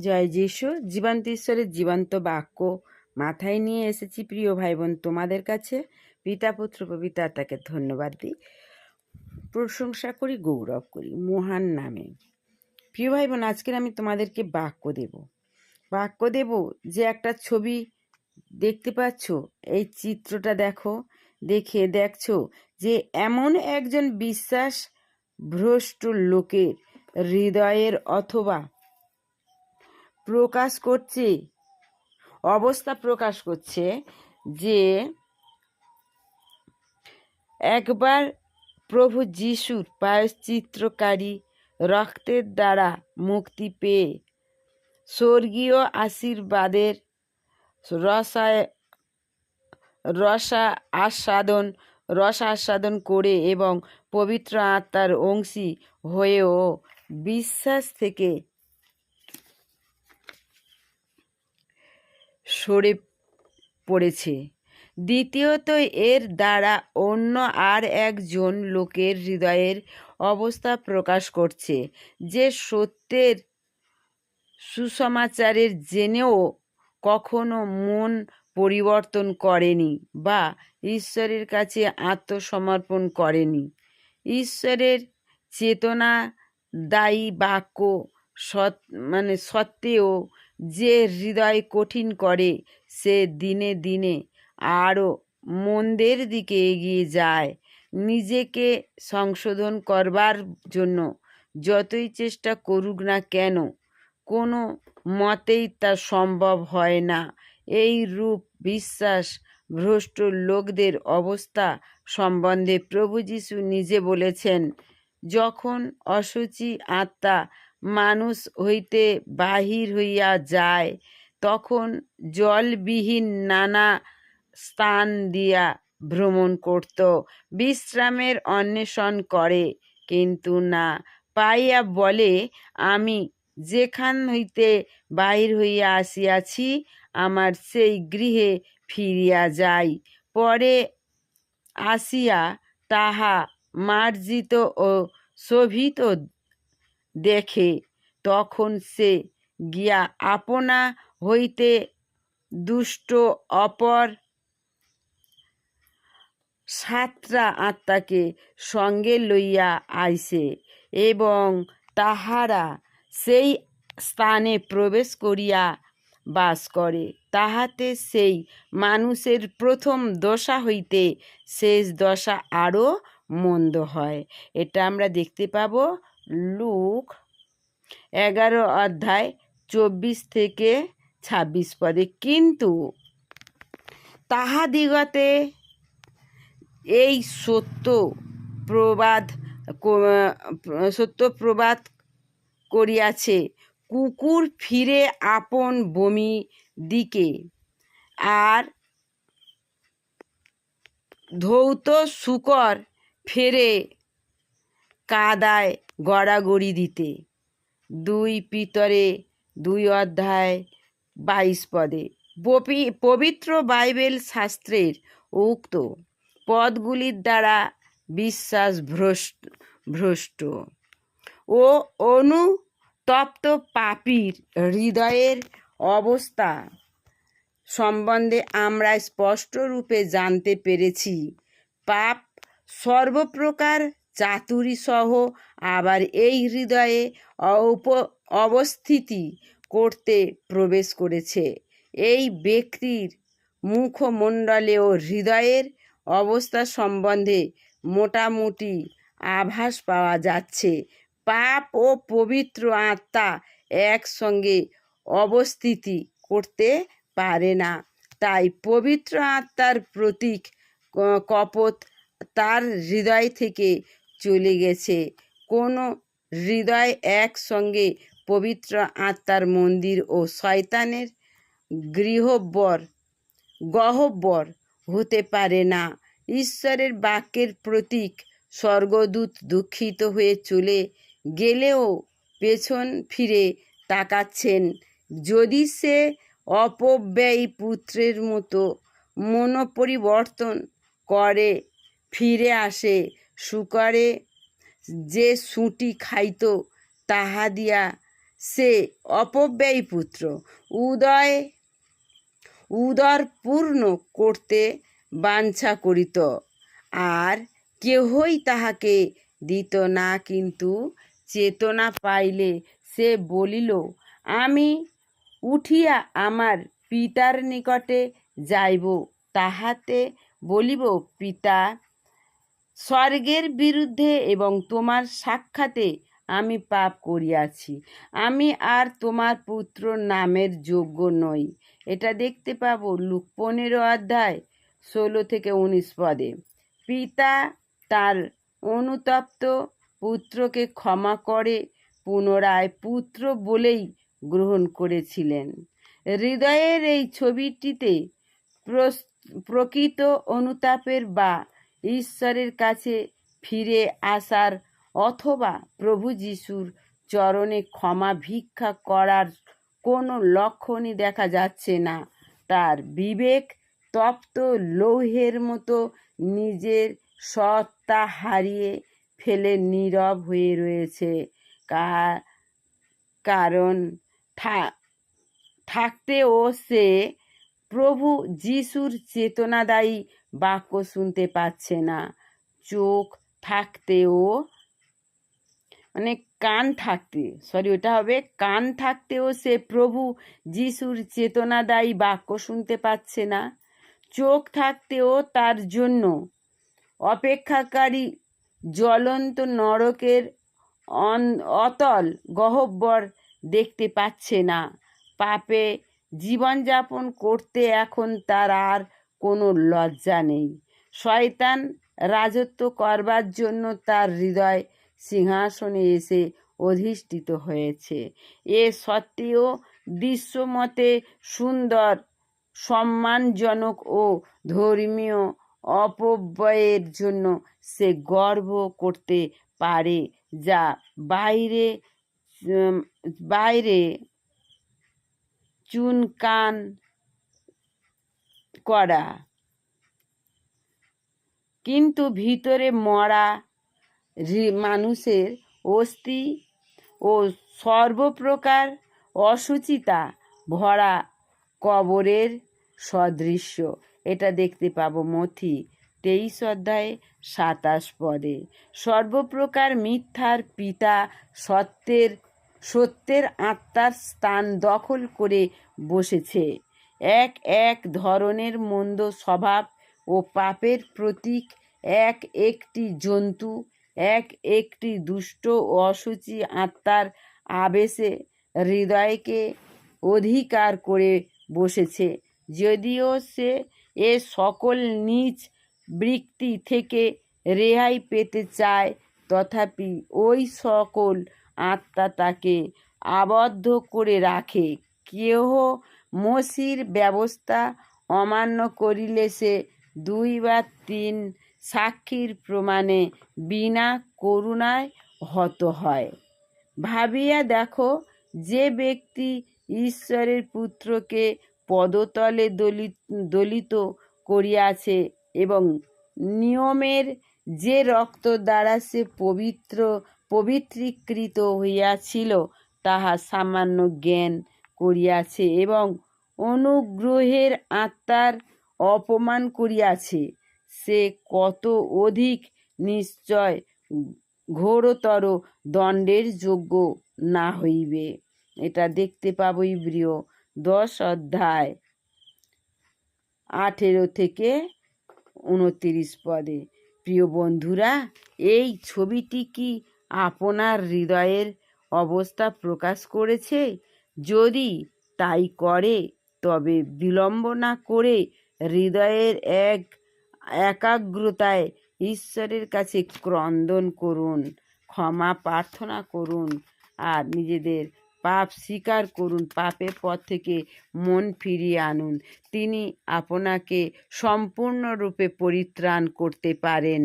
জয় যিশু, জীবন্ত ঈশ্বরের জীবন্ত বাক্য মাথায় নিয়ে এসেছি প্রিয় ভাই বোন তোমাদের কাছে। পিতা, পুত্র, পবিত্র আত্মাকে ধন্যবাদ দিই। প্রশংসা করি, গৌরব করি, মহান নামে। প্রিয় ভাই বোন আজকের আমি তোমাদেরকে বাক্য দেব। বাক্য দেব যে একটা ছবি দেখতে পাচ্ছ, এই চিত্রটা দেখো, দেখে দেখছ যে এমন একজন বিশ্বাস ভ্রষ্ট লোকের হৃদয়ের অথবা প্রকাশ করছে, অবস্থা প্রকাশ করছে যে একবার প্রভু যিশুর পায়শ্চিত্রকারী রক্তের দ্বারা মুক্তি পেয়ে স্বর্গীয় আশীর্বাদের রসায়, রসা আস্বাদন, রস আস্বাদন করে এবং পবিত্র আত্মার অংশী হয়েও বিশ্বাস থেকে সরে পড়েছে। দ্বিতীয়ত, এর দ্বারা অন্য আর একজন লোকের হৃদয়ের অবস্থা প্রকাশ করছে, যে সত্যের সুসমাচারের জেনেও কখনো মন পরিবর্তন করেনি বা ঈশ্বরের কাছে আত্মসমর্পণ করেনি। ঈশ্বরের চেতনা দায়ী বাক্য সৎ মানে সত্ত্বেও যে হৃদয় কঠিন করে, সে দিনে দিনে আরও মন্দের দিকে এগিয়ে যায়। নিজেকে সংশোধন করবার জন্য যতই চেষ্টা করুক না কেন, কোনো মতেই তা সম্ভব হয় না। এই রূপ বিশ্বাস ভ্রষ্ট লোকদের অবস্থা সম্বন্ধে প্রভু যিশু নিজে বলেছেন, যখন অসুচি আত্মা মানুষ হইতে বাহির হইয়া যায়, তখন জলবিহীন নানা স্থান দিয়া ভ্রমণ করত, বিশ্রামের অন্বেষণ করে। কিন্তু না, পাইয়া বলে, আমি যেখান হইতে বাহির হইয়া আসিয়াছি, আমার সেই গৃহে ফিরিয়া যাই। পরে আসিয়া তাহা মার্জিত ও শোভিত দেখে তখন সে গিয়া আপনা হইতে দুষ্ট অপর সাতটা আত্মাকে সঙ্গে লইয়া আইসে এবং তাহারা সেই স্থানে প্রবেশ করিয়া বাস করে। তাহাতে সেই মানুষের প্রথম দশা হইতে শেষ দশা আরও মন্দ হয়। এটা আমরা দেখতে পাবো লুক এগারো অধ্যায় চব্বিশ থেকে ছাব্বিশ পদে। কিন্তু তাহাদিগতে এই সত্য প্রবাদ সত্য প্রবাদ করিয়াছে, কুকুর ফিরে আপন বমি দিকে আর ধৌত শুকর ফেরে কাদায় গড়াগড়ি দিতে। দুই পিতরে দুই অধ্যায় বাইশ পদে। পবিত্র বাইবেল শাস্ত্রের উক্ত পদগুলির দ্বারা বিশ্বাস ভ্রষ্ট ভ্রষ্ট ও অনুতপ্ত পাপির হৃদয়ের অবস্থা সম্বন্ধে আমরা স্পষ্ট রূপে জানতে পেরেছি। পাপ সর্বপ্রকার চাতুরি সহ আবার এই হৃদয়ে অপ অবস্থিতি করতে প্রবেশ করেছে। এই ব্যক্তির মুখমণ্ডলে ও হৃদয়ের অবস্থা সম্বন্ধে মোটামুটি আভাস পাওয়া যাচ্ছে। পাপ ও পবিত্র আত্মা একসঙ্গে অবস্থিতি করতে পারে না। তাই পবিত্র আত্মার প্রতীক কপত তার হৃদয় থেকে চলে গেছে। কোনো হৃদয় একসঙ্গে পবিত্র আত্মার মন্দির ও শয়তানের গৃহবর গহব্বর হতে পারে না। ঈশ্বরের বাক্যের প্রতীক স্বর্গদূত দুঃখিত হয়ে চলে গেলেও পেছন ফিরে তাকাচ্ছেন। যদি সে অপব্যয়ী পুত্রের মতো মনোপরিবর্তন করে, ফিরে আসে শুকরে যে সুটি খাইত, তাহা দিয়া সে অপব্যয়ী পুত্র। উদয়, উদর পূর্ণ করতে বাঞ্ছা করিত। আর কেহই তাহাকে দিত না, কিন্তু চেতনা পাইলে সে বলিল, আমি উঠিয়া আমার পিতার নিকটে যাইব। তাহাতে বলিব, পিতা স্বর্গের বিরুদ্ধে এবং তোমার সাক্ষাতে আমি পাপ করিয়াছি। আমি আর তোমার পুত্র নামের যোগ্য নই। এটা দেখতে পাবো লুক পনেরো অধ্যায় ষোলো থেকে উনিশ পদে। পিতা তার অনুতপ্ত পুত্রকে ক্ষমা করে পুনরায় পুত্র বলেই গ্রহণ করেছিলেন। হৃদয়ের এই ছবিটিতে প্রকৃত অনুতাপের বা ঈশ্বরের কাছে ফিরে আসার অথবা প্রভু যিশুর চরণে ক্ষমা ভিক্ষা করার কোনো লক্ষণই দেখা যাচ্ছে না। তার বিবেক তপ্ত লৌহের মতো নিজের সত্তা হারিয়ে ফেলে নীরব হয়ে রয়েছে। কারণ থাকতেও সে প্রভু যিশুর চেতনাদায়ী বাক্য শুনতে পাচ্ছে না। চোখ থাকতেও মানে কান থাকতে সরি ওটা হবে কান থাকতেও সে প্রভু যিশুর চেতনাদায়ী বাক্য শুনতে পাচ্ছে না। চোখ থাকতেও তার জন্য অপেক্ষাকারী জ্বলন্ত নরকের অতল গহব্বর দেখতে পাচ্ছে না। পাপে জীবনযাপন করতে এখন তার আর কোনো লজ্জা নেই। শয়তান রাজত্ব করবার জন্য তার হৃদয় সিংহাসনে এসে অধিষ্ঠিত হয়েছে। এ সত্ত্বেও দৃশ্যমতে সুন্দর, সম্মানজনক ও ধর্মীয় অপব্যয়ের জন্য সে গর্ব করতে পারে, যা বাইরে বাইরে চুনকান করা। কিন্তু ভিতরে মরা মানুষের অস্থি ও সর্বপ্রকার অসুচিতা ভরা কবরের সদৃশ্য। এটা দেখতে পাবো মথি তেইশ অধ্যায়ে সাতাশ পদে। সর্বপ্রকার মিথ্যার পিতা সত্যের সত্যের আত্মার স্থান দখল করে বসেছে। এক এক ধরনের মন্দ স্বভাব ও পাপের প্রতীক, এক একটি জন্তু, এক একটি দুষ্ট ও অসুচি আত্মার আবেশে হৃদয়কে অধিকার করে বসেছে। যদিও সে এ সকল নিজ বৃত্তি থেকে রেহাই পেতে চায়, তথাপি ওই সকল আত্মা তাকে আবদ্ধ করে রাখে। কেহ মসির ব্যবস্থা অমান্য করিলে সে দুই বা তিন সাক্ষীর প্রমাণে বিনা করুণায় হত হয়। ভাবিয়া দেখো, যে ব্যক্তি ঈশ্বরের পুত্রকে পদতলে দলিত দলিত করিয়াছে এবং নিয়মের যে রক্ত দ্বারা সে পবিত্র, পবিত্রীকৃত হইয়াছিল, তাহা সামান্য জ্ঞান করিয়াছে এবং অনুগ্রহের আত্মার অপমান করিয়াছে। সে কত অধিক নিশ্চয় ঘোরতর দণ্ডের যোগ্য না হইবে। এটা দেখতে পাবো ইব্রিয় দশ অধ্যায় আঠেরো থেকে উনতিরিশ পদে। প্রিয় বন্ধুরা, এই ছবিটি কি আপনার হৃদয়ের অবস্থা প্রকাশ করেছে? যদি তাই করে, তবে বিলম্ব না করে হৃদয়ের এক একাগ্রতায় ঈশ্বরের কাছে ক্রন্দন করুন, ক্ষমা প্রার্থনা করুন আর নিজেদের পাপ স্বীকার করুন, পাপের পথ থেকে মন ফিরিয়ে আনুন। তিনি আপনাকে সম্পূর্ণরূপে পরিত্রাণ করতে পারেন।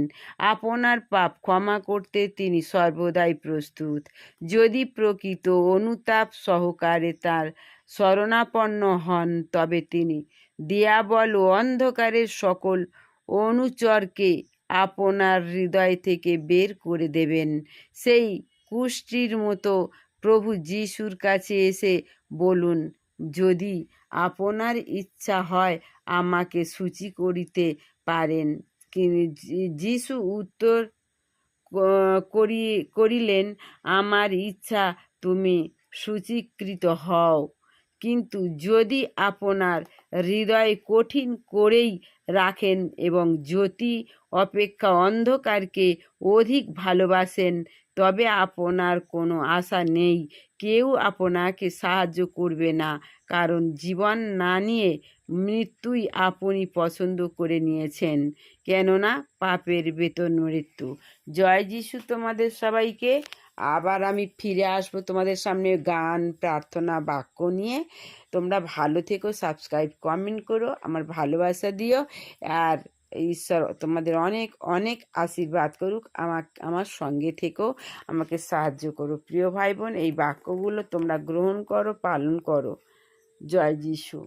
আপনার পাপ ক্ষমা করতে তিনি সর্বদাই প্রস্তুত। যদি প্রকৃত অনুতাপ সহকারে তার শরণাপন্ন হন, তবে তিনি দিয়াবল ও অন্ধকারের সকল অনুচরকে আপনার হৃদয় থেকে বের করে দেবেন। সেই কুষ্টির মতো প্রভু যিশুর কাছে এসে বলুন, যদি আপনার ইচ্ছা হয় আমাকে সূচি করিতে পারেন। যিশু উত্তর করি করিলেন, আমার ইচ্ছা তুমি সূচীকৃত হও। কিন্তু যদি আপনার হৃদয় কঠিন করেই রাখেন এবং জ্যোতি অপেক্ষা অন্ধকারকে অধিক ভালোবাসেন তবে আপনার কোনো আশা নেই। কেউ আপনাকে সাহায্য করবে না। কারণ জীবন না নিয়ে মৃত্যুই আপনি পছন্দ করে নিয়েছেন। কেননা পাপের বেতন মৃত্যু। জয় যিশু তোমাদের সবাইকে। আবার আমি ফিরে আসব তোমাদের সামনে গান, প্রার্থনা, বাক্য নিয়ে। তোমরা ভালো থেকো, সাবস্ক্রাইব, কমেন্ট করো, আমার ভালোবাসা দিও। আর ঈশ্বর তোমাদের অনেক অনেক আশীর্বাদ করুক। আমার আমার সঙ্গে থেকেও আমাকে সাহায্য করো। প্রিয় ভাই বোন, এই বাক্যগুলো তোমরা গ্রহণ করো, পালন করো। জয় যিশু।